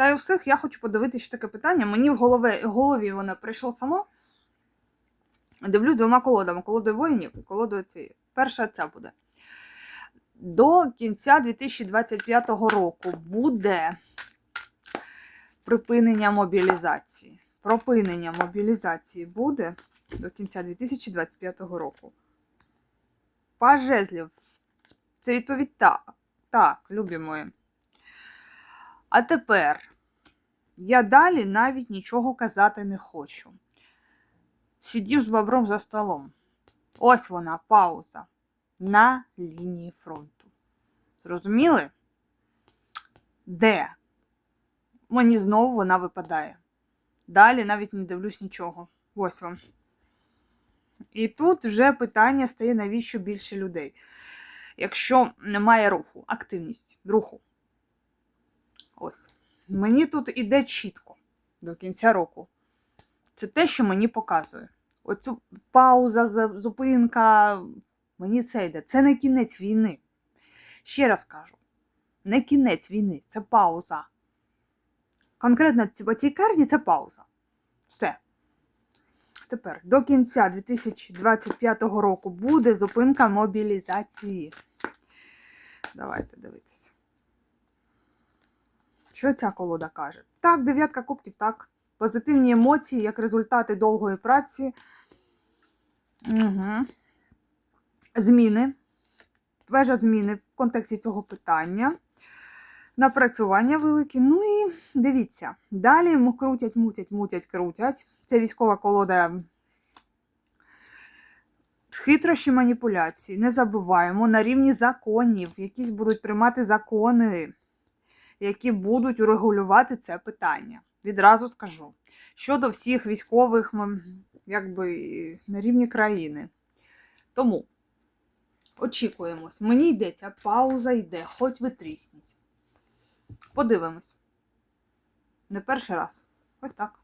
Вітаю всіх. Я хочу подивитися таке питання. Мені в голові, голові воно прийшло само. Дивлюсь двома колодами: колодою воїнів і колодою цієї. Перша ця буде. До кінця 2025 року буде припинення мобілізації. Припинення мобілізації буде до кінця 2025 року. Паж жезлів. Це відповідь так. Так, любі мої. А тепер я далі навіть нічого казати не хочу. Сидів з бобром за столом. Ось вона, пауза на лінії фронту. Зрозуміли? Де? Мені знову вона випадає. Далі навіть не дивлюсь нічого. Ось вам. І тут вже питання стає, навіщо більше людей. Якщо немає руху, активність руху. Ось. Мені тут іде чітко до кінця року. Це те, що мені показує. Оцю пауза, зупинка. Мені це йде. Це не кінець війни. Ще раз кажу: не кінець війни, це пауза. Конкретно по цій карті це пауза. Все. Тепер до кінця 2025 року буде зупинка мобілізації. Давайте дивитися. Що ця колода каже? Так, дев'ятка кубків, так. Позитивні емоції як результати довгої праці. Угу. Зміни. Вежа зміни в контексті цього питання. Напрацювання великі. Ну і дивіться. Далі крутять, мутять, мутять, крутять. Це військова колода. Хитрощі маніпуляції. Не забуваємо на рівні законів. Якісь будуть приймати закони, які будуть урегулювати це питання. Відразу скажу. Щодо всіх військових, якби на рівні країни. Тому очікуємось. Мені йдеться, пауза йде, хоч ви трісніть. Подивимось. Не перший раз. Ось так.